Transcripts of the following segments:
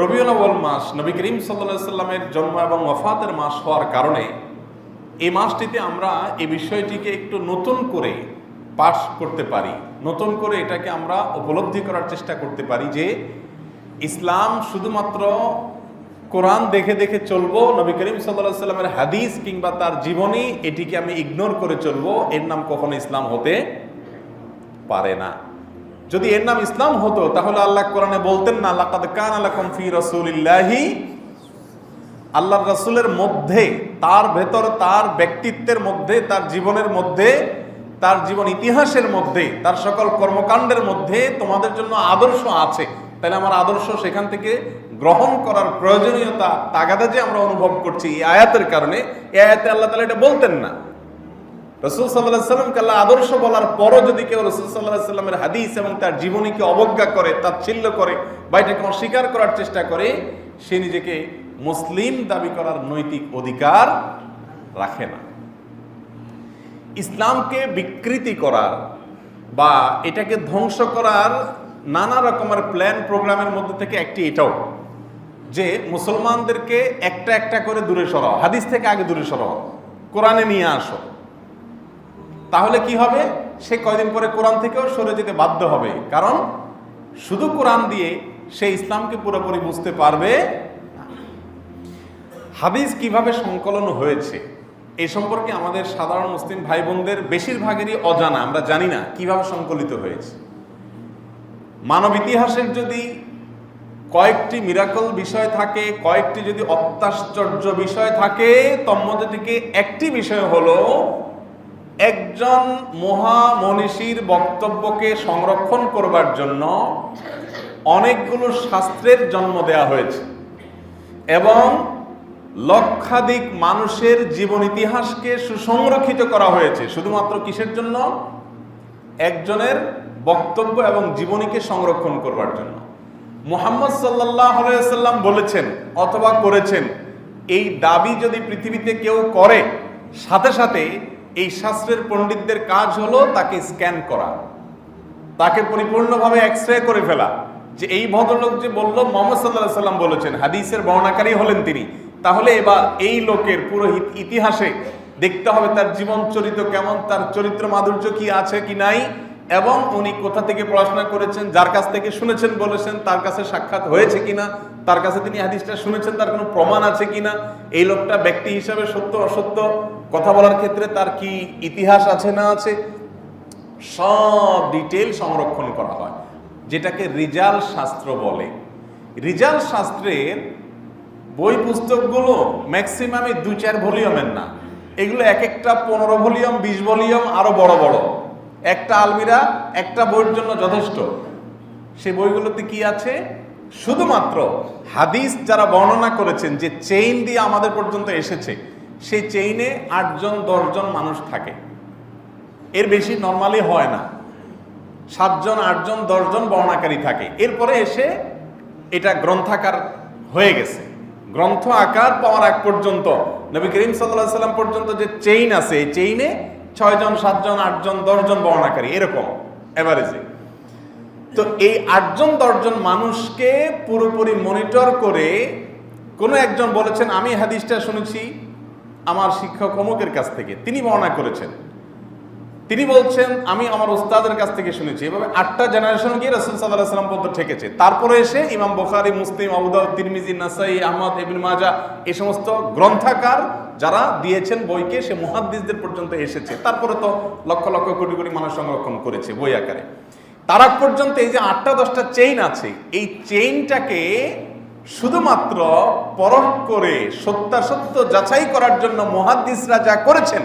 রবিউল আউয়াল মাস নবী করিম সাল্লাহ সাল্লামের জন্ম এবং ওফাতের মাস হওয়ার কারণে এই মাসটিতে আমরা এই বিষয়টিকে একটু নতুন করে পাঠ করতে পারি, নতুন করে এটাকে আমরা উপলব্ধি করার চেষ্টা করতে পারি যে ইসলাম শুধুমাত্র কোরআন দেখে দেখে চলবো, নবী করিম সাল্লাহ সাল্লামের হাদিস কিংবা তার জীবনী এটিকে আমি ইগনোর করে চলবো, এর নাম কখনো ইসলাম হতে পারে না। যদি এর নাম ইসলাম হতো, তাহলে আল্লাহ কোরআনে বলতেন না, লাকাদ কান আলাকুম ফি রাসূলিল্লাহি। আল্লাহর রাসূলের মধ্যে, তার ভেতর, তার ব্যক্তিত্বের মধ্যে, তার জীবনের মধ্যে, তার জীবন ইতিহাসের মধ্যে, তার সকল কর্মকাণ্ডের মধ্যে তোমাদের জন্য আদর্শ আছে। তাহলে আমার আদর্শ সেখান থেকে গ্রহণ করার প্রয়োজনীয়তা, তাগাদা যে আমরা অনুভব করছি এই আয়াতের কারণে, এই আয়াতে আল্লাহ তাআলা এটা বলতেন না। রসুল সাল্লাহ সাল্লামকে আল্লাহ আদর্শ বলার পরও যদি কেউ রসুল সাল্লাহ সাল্লামের হাদিস এবং তার জীবনীকে অবজ্ঞা করে, তাচ্ছিল্য করে বা এটাকে অস্বীকার করার চেষ্টা করে, সে নিজেকে মুসলিম দাবি করার নৈতিক অধিকার রাখে না। ইসলামকে বিকৃতি করার বা এটাকে ধ্বংস করার নানা রকমের প্ল্যান প্রোগ্রামের মধ্যে থেকে একটি এটাও, যে মুসলমানদেরকে একটা একটা করে দূরে সরাও, হাদিস থেকে আগে দূরে সরাও, কোরআনে নিয়ে আসো। তাহলে কি হবে? সে কয়দিন পরে কোরআন থেকেও সরে যেতে বাধ্য হবে। কারণ শুধু কোরআন দিয়ে সে ইসলামকে পুরোপুরি বুঝতে পারবে। হাদিস কীভাবে সংকলন হয়েছে, এ সম্পর্কে আমাদের সাধারণ মুসলিম ভাই বোনদের বেশিরভাগেরই অজানা, আমরা জানি না কীভাবে সংকলিত হয়েছে। মানব ইতিহাসের যদি কয়েকটি মিরাকল বিষয় থাকে, কয়েকটি যদি অত্যাশ্চর্য বিষয় থাকে তন্মধ্যে থেকে একটি বিষয় হলো একজন মহামনীষীর বক্তব্যকে সংরক্ষণ করবার জন্য অনেকগুলো শাস্ত্রের জন্ম দেয়া হয়েছে এবং লক্ষাধিক মানুষের জীবন ইতিহাসকে সুসংরক্ষিত করা হয়েছে। শুধুমাত্র কিসের জন্য? একজনের বক্তব্য এবং জীবনীকে সংরক্ষণ করবার জন্য। মোহাম্মদ সাল্লাহ সাল্লাম বলেছেন অথবা করেছেন, এই দাবি যদি পৃথিবীতে কেউ করে, সাথে সাথে এই শাস্ত্রের পণ্ডিতদের কাজ হলো তাকে স্ক্যান করা। তাকে পরিপূর্ণভাবে এক্স রে করে ফেলা। যে এই ভদ্রলোক যে বলল, মোহাম্মদ সাল্লাহ সাল্লাম বলেছেন, হাদিসের বর্ণাকারী হলেন তিনি। তাহলে এবার এই লোকের পুরো ইতিহাসে দেখতে হবে তার জীবন চরিত্র কেমন, তার চরিত্র মাধুর্য কি আছে কি নাই, এবং উনি কোথা থেকে পড়াশোনা করেছেন, যার কাছ থেকে শুনেছেন, বলেছেন, তার কাছে সাক্ষাৎ হয়েছে কিনা, তার কাছে তিনি হাদিসটা শুনেছেন, তার কোনো প্রমাণ আছে কিনা, এই লোকটা ব্যক্তি হিসাবে সত্য, অসত্য কথা বলার ক্ষেত্রে তার কি ইতিহাস আছে না আছে? সব ডিটেল সংরক্ষণ করা হয়। যেটাকে রিজাল শাস্ত্র বলে। রিজাল শাস্ত্রের বই পুস্তকগুলো ম্যাক্সিমামই দু চার ভলিউমের না। এগুলো এক একটা পনেরো ভলিউম, বিশ ভলিউম, আরও বড় বড়। একটা আলমিরা, একটা বইয়ের জন্য যথেষ্ট। সে বইগুলোতে কি আছে? শুধুমাত্র হাদিস যারা বর্ণনা করেছেন যে চেইন দিয়ে আমাদের পর্যন্ত এসেছে। সেই চেইনে আটজন, দশজন মানুষ থাকে। এর বেশি নর্মালি হয় না। সাতজন, আটজন, দশজন বর্ণাকারী থাকে। এরপরে এসে এটা গ্রন্থাকার হয়ে গেছে। গ্রন্থ আকার পাওয়ার আগ পর্যন্ত, নবী করিম সাল্লাহ সাল্লাম পর্যন্ত যে চেইন আছে, এই চেইনে ছয়জন, সাতজন, আটজন, দশজন বর্ণাকারী, এরকম এভারেজে তো এই আটজন, দশজন মানুষকে পুরোপুরি মনিটর করে কোনো একজন বলেছেন, আমি হাদিসটা শুনেছি আমার শিক্ষক অমুকের কাছ থেকে, তিনি বর্ণনা করেছেন। তিনি বলছেন, আমি আমার ওস্তাদের কাছ থেকে শুনেছি। এভাবে আটটা জেনারেশন গিয়ে রসুল সাল্লাহ সাল্লাম পর্যন্ত ঠেকেছে। তারপরে এসে ইমাম বুখারি, মুসলিম, আবুদাউদ, তিরমিজি, নাসাই, আহমদ, ইবিন মাজা এই সমস্ত গ্রন্থাকার যারা দিয়েছেন বইকে, সে মুহাদ্দিসদের পর্যন্ত এসেছে। তারপরে তো লক্ষ লক্ষ কোটি কোটি মানুষ সংরক্ষণ করেছে বই আকারে। তারা পর্যন্ত এই যে আটটা দশটা চেইন আছে, এই চেইনটাকে শুধুমাত্র পরখ করে সত্যাসত্য যাচাই করার জন্য মহাদ্দিসরা যা করেছেন,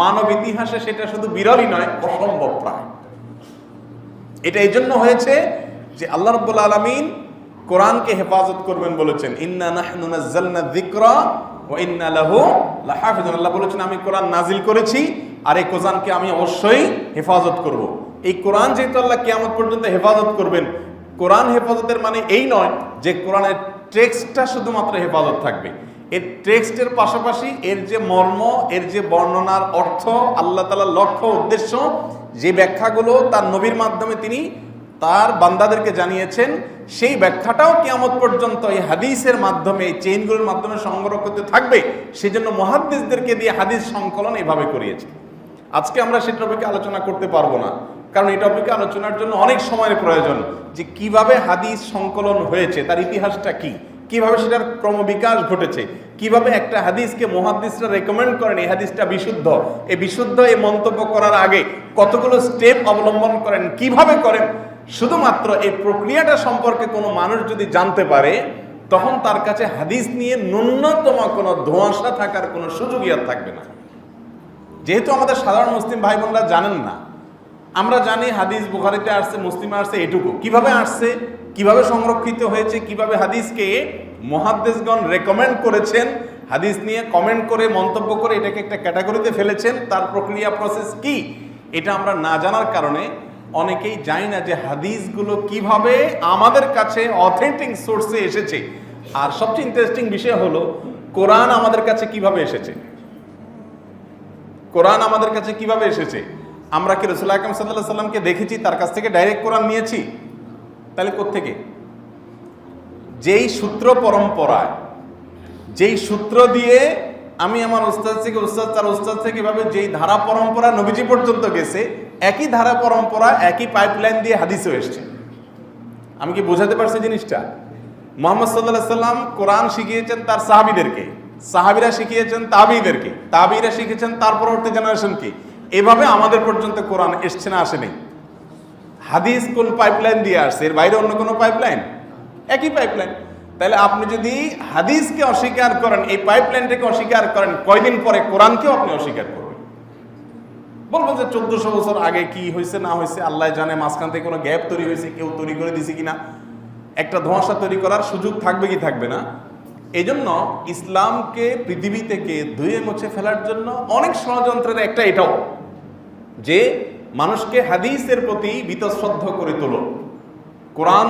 মানব ইতিহাসে সেটা শুধু বিরলই নয়, অসম্ভব প্রায়। এটা এই জন্য হয়েছে যে আল্লাহ রব্বুল আলমিন কোরআনকে হেফাজত করবেন বলেছেন, ইন্না নাহনু নাজ্জালনা যিকরা ওয়া ইন্না লাহু লাহাফিজুন। আল্লাহ বলেছেন, আমি কোরআন নাজিল করেছি, আর এই কোরআনকে আমি অবশ্যই হেফাজত করব। এই কোরআন যেহেতু আল্লাহ কিয়ামত পর্যন্ত হেফাজত করবেন, কোরআন হেফাজতের মানে এই নয় যে কোরআনের টেক্সটটা শুধুমাত্র হেফাজত থাকবে। এর টেক্সটের পাশাপাশি এর যে মর্ম, এর যে বর্ণনার অর্থ, আল্লাহ তালার লক্ষ্য, উদ্দেশ্য, যে ব্যাখ্যাগুলো তার নবীর মাধ্যমে তিনি তার বান্দাদেরকে জানিয়েছেন, সেই ব্যাখ্যাটাও কিয়ামত পর্যন্ত এই হাদিসের মাধ্যমে, এই চেইনগুলোর মাধ্যমে সংগ্রহ করতে থাকবে। সেজন্য মহাদ্দিসদেরকে দিয়ে হাদিস সংকলন এভাবে করিয়েছে। আজকে আমরা টপিকে আলোচনা করতে পারব না। কারণ এই টপিকে আলোচনার জন্য অনেক সময়ের প্রয়োজন যে কীভাবে হাদিস সংকলন হয়েছে, তার ইতিহাসটা কি? কীভাবে সেটার ক্রমবিকাশ ঘটেছে? কীভাবে একটা হাদিসকে মহাদিসরা রেকমেন্ড করেন, এই হাদিসটা বিশুদ্ধ? এই বিশুদ্ধ এই মন্তব্য করার আগে কতগুলো স্টেপ অবলম্বন করেন, কীভাবে করেন? শুধুমাত্র এই প্রক্রিয়াটা সম্পর্কে কোনো মানুষ যদি জানতে পারে, তখন তার কাছে হাদিস নিয়ে ন্যূনতম কোনো ধোঁয়াশা থাকার কোনো সুযোগই আর থাকবে না। যেহেতু আমাদের সাধারণ মুসলিম ভাই বোনরা জানেন না আমরা জানি হাদিস বুখারিতে আসছে, মুসলিমে আসছে, এটুকু। কীভাবে আসছে? কীভাবে সংরক্ষিত হয়েছে? কীভাবে হাদিসকে মহাদ্দেশগণ রেকমেন্ড করেছেন? হাদিস নিয়ে কমেন্ট করে, মন্তব্য করে এটাকে একটা ক্যাটাগরিতে ফেলেছেন। তার প্রক্রিয়া প্রসেস কি? এটা আমরা না জানার কারণে অনেকেই জানি না যে হাদিসগুলো কীভাবে আমাদের কাছে অথেন্টিক সোর্সে এসেছে। আর সবচেয়ে ইন্টারেস্টিং বিষয় হলো, কোরআন আমাদের কাছে কীভাবে এসেছে? কোরআন আমাদের কাছে কীভাবে এসেছে? আমরা কি রসুল আকরম সাল্লাহ সাল্লামকে দেখেছি, তার কাছ থেকে ডাইরেক্ট কোরআন নিয়েছি? তাহলে কোত্থেকে? যেই সূত্র পরম্পরায়, যেই সূত্র দিয়ে আমি আমার ওস্তাদ থেকে ওস্তাদ, তার ওস্তাদ থেকে এভাবে যেই ধারা পরম্পরা নবীজি পর্যন্ত গেছে, একই ধারা পরম্পরা, একই পাইপলাইন দিয়ে হাদিসও এসছে। আমি কি বোঝাতে পারছি জিনিসটা? মোহাম্মদ সাল্লাহ সাল্লাম কোরআন শিখিয়েছেন তার সাহাবিদেরকে। সাহাবিরা শিখিয়েছেন তাবিদেরকে। তাবিরা শিখেছেন তার পরবর্তী জেনারেশনকে এভাবে আমাদের পর্যন্ত কোরআন এসছে না আসেনি হাদিস কোন পাইপলাইন দিয়ে আসছে? এর বাইরে অন্য কোনো পাইপলাইন একই পাইপলাইন তাহলে আপনি যদি হাদিসকে অস্বীকার করেন, এই পাইপলাইনটাকে অস্বীকার করেন, কয়দিন পরে কোরআনকেও আপনি অস্বীকার করবেন? বলবেন যে চোদ্দশো বছর আগে কি হয়েছে, না হয়েছে, আল্লাহ জানে, মাঝখান থেকে কোনো গ্যাপ তৈরি হয়েছে, কেউ তৈরি করে দিছে কিনা। একটা ধোঁয়াশা তৈরি করার সুযোগ থাকবে কি থাকবে না? এই জন্য ইসলামকে পৃথিবী থেকে ধুয়ে মুছে ফেলার জন্য অনেক ষড়যন্ত্রের একটা এটাও। যে মানুষকে হাদিসের প্রতি বীতশ্রদ্ধ করে তোলো, কোরআন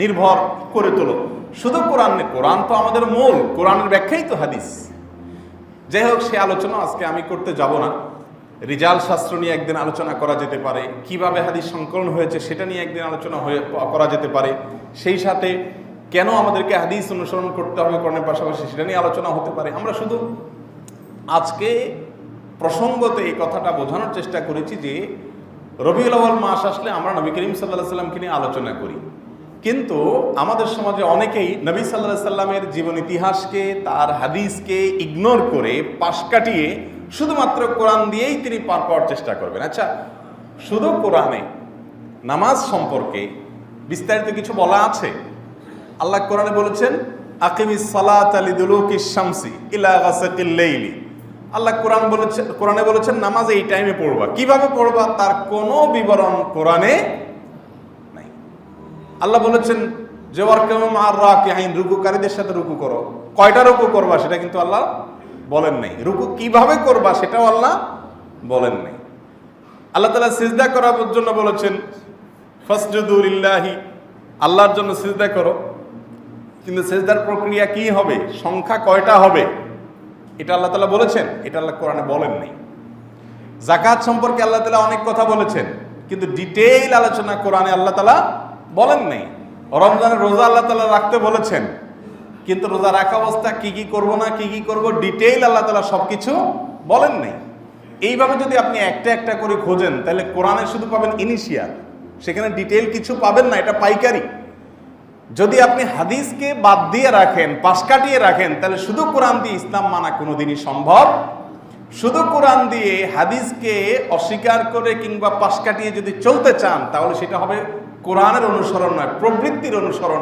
নির্ভর করে তোলো। শুধু কোরআন কোরআন তো আমাদের মূল, কোরআনের ব্যাখ্যাই তো হাদিস। যাই হোক, সে আলোচনা আজকে আমি করতে যাব না। রিজাল শাস্ত্র নিয়ে একদিন আলোচনা করা যেতে পারে, কীভাবে হাদিস সংকলন হয়েছে সেটা নিয়ে একদিন আলোচনা হয়ে করা যেতে পারে। সেই সাথে কেন আমাদেরকে হাদিস অনুসরণ করতে হবে কোরআনের পাশাপাশি সেটা নিয়ে আলোচনা হতে পারে। আমরা শুধু আজকে প্রসঙ্গতে এই কথাটা বোঝানোর চেষ্টা করেছি যে রবিউল আওয়াল মাস আসলে আমরা নবী করিম সাল্লাহ সাল্লামকে নিয়ে আলোচনা করি। কিন্তু আমাদের সমাজে অনেকেই নবী সাল্লাহ সাল্লামের জীবন ইতিহাসকে, তার হাদিসকে ইগনোর করে পাশ কাটিয়ে শুধুমাত্র কোরআন দিয়েই তিনি পার পাওয়ার চেষ্টা করবেন। আচ্ছা শুধু কোরআনে নামাজ সম্পর্কে বিস্তারিত কিছু বলা আছে? আল্লাহ কোরআনে বলেছেন, আকিমিস সালাত আলিদুলুকি শামসি ইলা গাসাকিল লাইলি। আল্লাহ কোরআন বলেছেন কোরআনে বলেছেন, নামাজ এই টাইমে পড়বা। কীভাবে পড়বা? তার কোনো বিবরণ কোরআনে নাই। আল্লাহ বলেছেন, যে ওয়ারকাম আর রাকি আইন রুকুকারীদের সাথে রুকু করো। কয়টা রুকু করবা সেটা কিন্তু আল্লাহ বলেন নাই। রুকু কীভাবে করবা সেটাও আল্লাহ বলেন নাই। আল্লাহ তালা সিজদা করার জন্য বলেছেন ফসজুদুলিল্লাহি আল্লাহর জন্য সিজদা করো। কিন্তু সেজদার প্রক্রিয়া কি হবে? সংখ্যা কয়টা হবে? এটা আল্লাহ তালা বলেছেন, এটা আল্লাহ কোরআনে বলেন নাই। জাকাত সম্পর্কে আল্লাহ তালা অনেক কথা বলেছেন, কিন্তু ডিটেইল আলোচনা কোরআনে আল্লাহ তালা বলেন নাই। রমজানের রোজা আল্লাহ তালা রাখতে বলেছেন, কিন্তু রোজা রাখা অবস্থা কি কি করব না কি কি করব ডিটেইল আল্লাহ তালা সব কিছু বলেন নাই। এইভাবে যদি আপনি একটা একটা করে খোঁজেন, তাহলে কোরআনে শুধু পাবেন ইনিশিয়াল, সেখানে ডিটেইল কিছু পাবেন না, এটা পাইকারি। যদি আপনি হাদিসকে বাদ দিয়ে রাখেন, পাশ কাটিয়ে রাখেন, তাহলে শুধু কোরআন দিয়ে ইসলাম মানা কোনোদিনই সম্ভব? শুধু কোরআন দিয়ে হাদিসকে অস্বীকার করে কিংবা পাশ কাটিয়ে যদি চলতে চান, তাহলে সেটা হবে কোরআনের অনুসরণ নয়, প্রবৃত্তির অনুসরণ